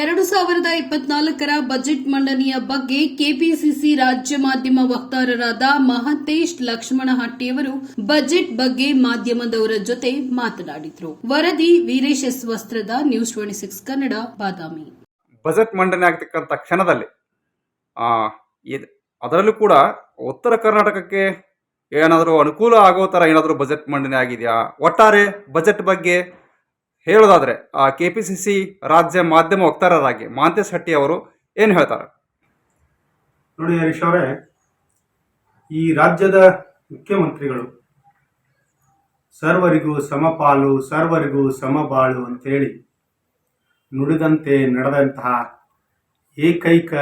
ಎರಡು ಸಾವಿರದ ಇಪ್ಪತ್ನಾಲ್ಕರ ಬಜೆಟ್ ಮಂಡನೆಯ ಬಗ್ಗೆ ಕೆಪಿಸಿಸಿ ರಾಜ್ಯ ಮಾಧ್ಯಮ ವಕ್ತಾರರಾದ ಮಹಂತೇಶ್ ಲಕ್ಷ್ಮಣ ಹಟ್ಟಿಯವರು ಬಜೆಟ್ ಬಗ್ಗೆ ಮಾಧ್ಯಮದವರ ಜೊತೆ ಮಾತನಾಡಿದರು. ವರದಿ Veeresh S Vastrad, news twenty six Kannada, Badami. Budget ಮಂಡನೆ ಆಗ್ತಕ್ಕಂಥ ಕ್ಷಣದಲ್ಲಿ ಅದರಲ್ಲೂ ಕೂಡ ಉತ್ತರ ಕರ್ನಾಟಕಕ್ಕೆ ಏನಾದರೂ ಅನುಕೂಲ ಆಗೋ ಥರ ಏನಾದರೂ ಬಜೆಟ್ ಮಂಡನೆ ಆಗಿದೆಯಾ? ಒಟ್ಟಾರೆ ಬಜೆಟ್ ಬಗ್ಗೆ ಹೇಳೋದಾದರೆ ಕೆ ಪಿ ಸಿ ಸಿ ರಾಜ್ಯ ಮಾಧ್ಯಮ ವಕ್ತಾರರಾಗಿ ಮಾಂತೇಶ್ ಹಟ್ಟಿ ಅವರು ಏನು ಹೇಳ್ತಾರೆ? ನೋಡಿ ಹರೀಶ್ ಅವರೇ, ಈ ರಾಜ್ಯದ ಮುಖ್ಯಮಂತ್ರಿಗಳು ಸರ್ವರಿಗೂ ಸಮಪಾಲು, ಸರ್ವರಿಗೂ ಸಮಬಾಳು ಅಂತೇಳಿ ನುಡಿದಂತೆ ನಡೆದಂತಹ ಏಕೈಕ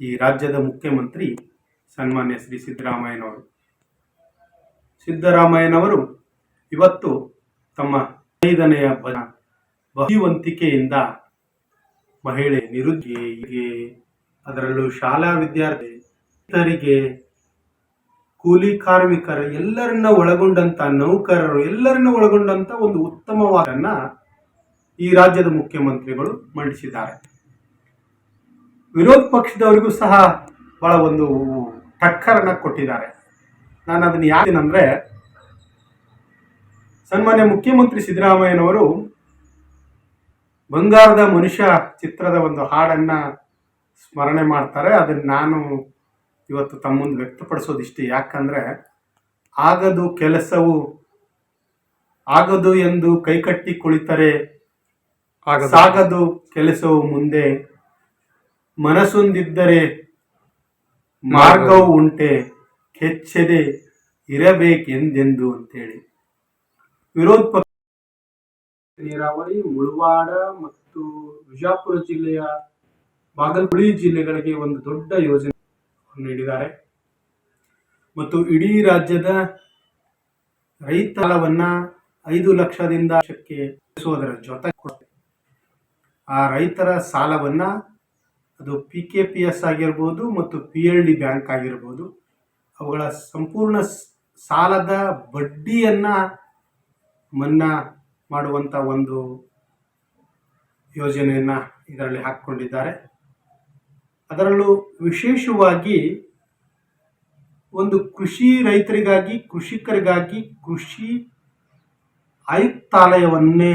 ಈ ರಾಜ್ಯದ ಮುಖ್ಯಮಂತ್ರಿ ಸನ್ಮಾನ್ಯ ಶ್ರೀ ಸಿದ್ದರಾಮಯ್ಯನವರು. ಸಿದ್ದರಾಮಯ್ಯನವರು ಇವತ್ತು ತಮ್ಮ ಐದನೆಯ ಬ ಬುದ್ಧಿವಂತಿಕೆಯಿಂದ ಮಹಿಳೆ ನಿರುದ್ಯೋಗಿಗೆ, ಅದರಲ್ಲೂ ಶಾಲಾ ವಿದ್ಯಾರ್ಥಿ ರೈತರಿಗೆ ಕೂಲಿ ಕಾರ್ಮಿಕರ ಎಲ್ಲರನ್ನ ಒಳಗೊಂಡಂತ ನೌಕರರು, ಎಲ್ಲರನ್ನ ಒಳಗೊಂಡಂತ ಒಂದು ಉತ್ತಮವಾದನ್ನ ಈ ರಾಜ್ಯದ ಮುಖ್ಯಮಂತ್ರಿಗಳು ಮಂಡಿಸಿದ್ದಾರೆ. ವಿರೋಧ ಪಕ್ಷದವರಿಗೂ ಸಹ ಬಹಳ ಒಂದು ಟಕ್ಕರನ್ನ ಕೊಟ್ಟಿದ್ದಾರೆ. ನಾನು ಅದನ್ನ ಯಾಕಂದ್ರೆ ಸನ್ಮಾನ್ಯ ಮುಖ್ಯಮಂತ್ರಿ ಸಿದ್ದರಾಮಯ್ಯನವರು ಬಂಗಾರದ ಮನುಷ್ಯ ಚಿತ್ರದ ಒಂದು ಹಾಡನ್ನ ಸ್ಮರಣೆ ಮಾಡ್ತಾರೆ. ಅದನ್ನ ನಾನು ಇವತ್ತು ತಮ್ಮ ಮುಂದೆ ವ್ಯಕ್ತಪಡಿಸೋದಿಷ್ಟೇ ಯಾಕಂದ್ರೆ ಆಗದು ಕೆಲಸವು ಆಗದು ಎಂದು ಕೈಕಟ್ಟಿ ಕುಳಿತರೆ ಸಾಗದು ಕೆಲಸವು ಮುಂದೆ. ಮನಸ್ಸೊಂದಿದ್ದರೆ ಮಾರ್ಗವು ಉಂಟೆ. ಕೆಚ್ಚದೆ ಇರಬೇಕೆಂದೆಂದು ಅಂತೇಳಿ. ವಿರೋಧ ನೀರಾವರಿ, ಮುಳವಾಡ ಮತ್ತು ವಿಜಾಪುರ ಜಿಲ್ಲೆಯ ಬಾಗಲಕೋಟೆ ಜಿಲ್ಲೆಗಳಿಗೆ ಒಂದು ದೊಡ್ಡ ಯೋಜನೆ ನೀಡಿದ್ದಾರೆ. ಮತ್ತು ಇಡೀ ರಾಜ್ಯದ ರೈತ ಸಾಲವನ್ನ ಐದು ಲಕ್ಷದಿಂದ ಇಳಿಸುವುದರ ಜೊತೆ ಆ ರೈತರ ಸಾಲವನ್ನ ಅದು ಪಿ ಕೆ ಪಿ ಎಸ್ ಆಗಿರ್ಬೋದು ಮತ್ತು ಪಿ ಎಲ್ ಡಿ ಬ್ಯಾಂಕ್ ಆಗಿರ್ಬೋದು, ಅವುಗಳ ಸಂಪೂರ್ಣ ಸಾಲದ ಬಡ್ಡಿಯನ್ನ ಮನ್ನಾ ಮಾಡುವಂಥ ಒಂದು ಯೋಜನೆಯನ್ನ ಇದರಲ್ಲಿ ಹಾಕಿಕೊಂಡಿದ್ದಾರೆ. ಅದರಲ್ಲೂ ವಿಶೇಷವಾಗಿ ಒಂದು ಕೃಷಿ ರೈತರಿಗಾಗಿ, ಕೃಷಿಕರಿಗಾಗಿ ಕೃಷಿ ಆಯುಕ್ತಾಲಯವನ್ನೇ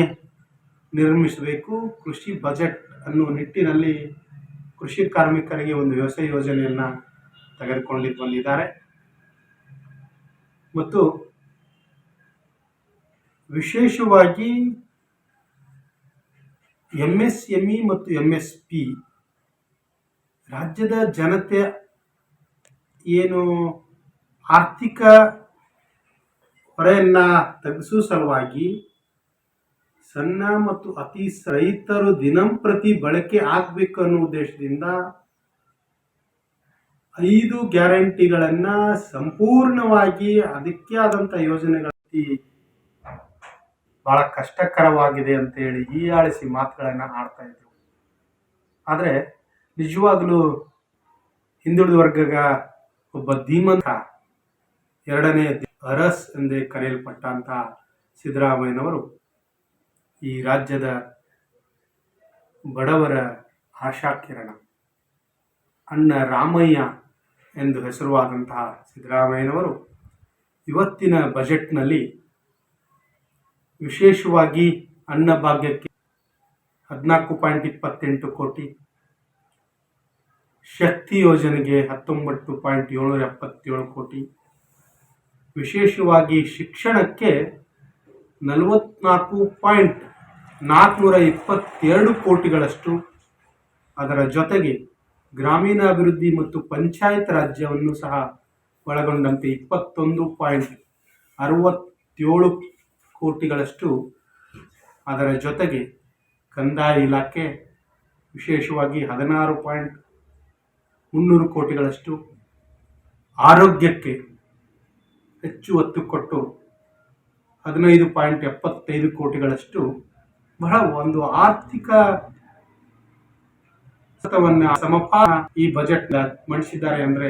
ನಿರ್ಮಿಸಬೇಕು. ಕೃಷಿ ಬಜೆಟ್ ಅನ್ನುವ ನಿಟ್ಟಿನಲ್ಲಿ ಕೃಷಿ ಕಾರ್ಮಿಕರಿಗೆ ಒಂದು ವ್ಯವಸಾಯ ಯೋಜನೆಯನ್ನು ತೆಗೆದುಕೊಂಡು ಬಂದಿದ್ದಾರೆ. ಮತ್ತು ವಿಶೇಷವಾಗಿ ಎಂ ಎಸ್ ಎಂಇ ಮತ್ತು ಎಂ ಎಸ್ ಪಿ ರಾಜ್ಯದ ಜನತೆ ಏನು ಆರ್ಥಿಕ ಹೊರೆಯನ್ನು ತಗ್ಗಿಸುವ ಸಲುವಾಗಿ ಸಣ್ಣ ಮತ್ತು ಅತಿ ರೈತರು ದಿನಂಪ್ರತಿ ಬಳಕೆ ಆಗಬೇಕು ಅನ್ನೋ ಉದ್ದೇಶದಿಂದ ಐದು ಗ್ಯಾರಂಟಿಗಳನ್ನ ಸಂಪೂರ್ಣವಾಗಿ ಅದಕ್ಕೆ ಆದಂಥ ಯೋಜನೆಗಳಲ್ಲಿ ಬಹಳ ಕಷ್ಟಕರವಾಗಿದೆ ಅಂತೇಳಿ ಆಳಿಸಿ ಮಾತುಗಳನ್ನು ಆಡ್ತಾ ಇದ್ರು. ಆದರೆ ನಿಜವಾಗಲೂ ಹಿಂದುಳಿದ ವರ್ಗಗ ಒಬ್ಬ ಧೀಮಂತ ಎರಡನೇ ಅರಸ್ ಎಂದೇ ಕರೆಯಲ್ಪಟ್ಟಂಥ ಸಿದ್ದರಾಮಯ್ಯನವರು ಈ ರಾಜ್ಯದ ಬಡವರ ಆಶಾಕಿರಣ ಅಣ್ಣ ರಾಮಯ್ಯ ಎಂದು ಹೆಸರುವಾದಂತಹ ಸಿದ್ದರಾಮಯ್ಯನವರು ಇವತ್ತಿನ ಬಜೆಟ್ನಲ್ಲಿ ವಿಶೇಷವಾಗಿ ಅನ್ನಭಾಗ್ಯಕ್ಕೆ ಹದಿನಾಲ್ಕು ಪಾಯಿಂಟ್ ಇಪ್ಪತ್ತೆಂಟು ಕೋಟಿ. ಶಕ್ತಿ ಯೋಜನೆಗೆ ಹತ್ತೊಂಬತ್ತು ಪಾಯಿಂಟ್ ಏಳ್ನೂರ ಎಪ್ಪತ್ತೇಳು ಕೋಟಿ. ವಿಶೇಷವಾಗಿ ಶಿಕ್ಷಣಕ್ಕೆ ನಲವತ್ನಾಲ್ಕು ಪಾಯಿಂಟ್ ನಾಲ್ಕುನೂರ ಇಪ್ಪತ್ತೆರಡು ಕೋಟಿಗಳಷ್ಟು. ಅದರ ಜೊತೆಗೆ ಗ್ರಾಮೀಣಾಭಿವೃದ್ಧಿ ಮತ್ತು ಪಂಚಾಯತ್ ರಾಜ್ಯವನ್ನು ಸಹ ಒಳಗೊಂಡಂತೆ ಇಪ್ಪತ್ತೊಂದು ಪಾಯಿಂಟ್ ಅರವತ್ತೇಳು ಕೋಟಿಗಳಷ್ಟು ಅದರ ಜೊತೆಗೆ ಕಂದಾಯ ಇಲಾಖೆ ವಿಶೇಷವಾಗಿ ಹದಿನಾರು ಪಾಯಿಂಟ್ ಮುನ್ನೂರು ಕೋಟಿಗಳಷ್ಟು ಆರೋಗ್ಯಕ್ಕೆ ಹೆಚ್ಚು ಒತ್ತು ಕೊಟ್ಟು ಹದಿನೈದು ಪಾಯಿಂಟ್ ಎಪ್ಪತ್ತೈದು ಕೋಟಿಗಳಷ್ಟು ಬಹಳ ಒಂದು ಆರ್ಥಿಕ ಸಮಪಾಲ ಈ ಬಜೆಟ್ ಮಂಡಿಸಿದ್ದಾರೆ ಅಂದ್ರೆ